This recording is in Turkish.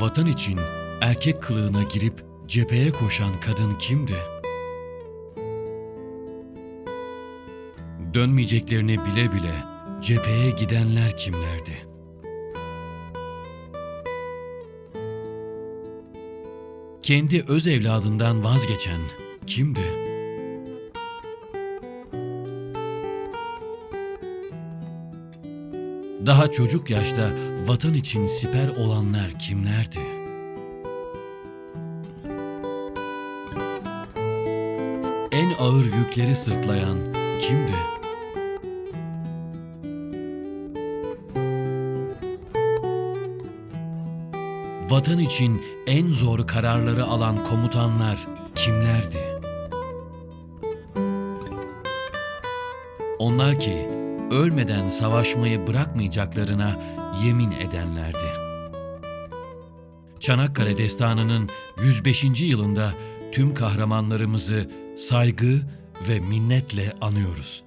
Vatan için erkek kılığına girip cepheye koşan kadın kimdi? Dönmeyeceklerini bile bile cepheye gidenler kimlerdi? Kendi öz evladından vazgeçen kimdi? Daha çocuk yaşta vatan için siper olanlar kimlerdi? En ağır yükleri sırtlayan kimdi? Vatan için en zor kararları alan komutanlar kimlerdi? Onlar ki ölmeden savaşmayı bırakmayacaklarına yemin edenlerdi. Çanakkale Destanı'nın 105. yılında tüm kahramanlarımızı saygı ve minnetle anıyoruz.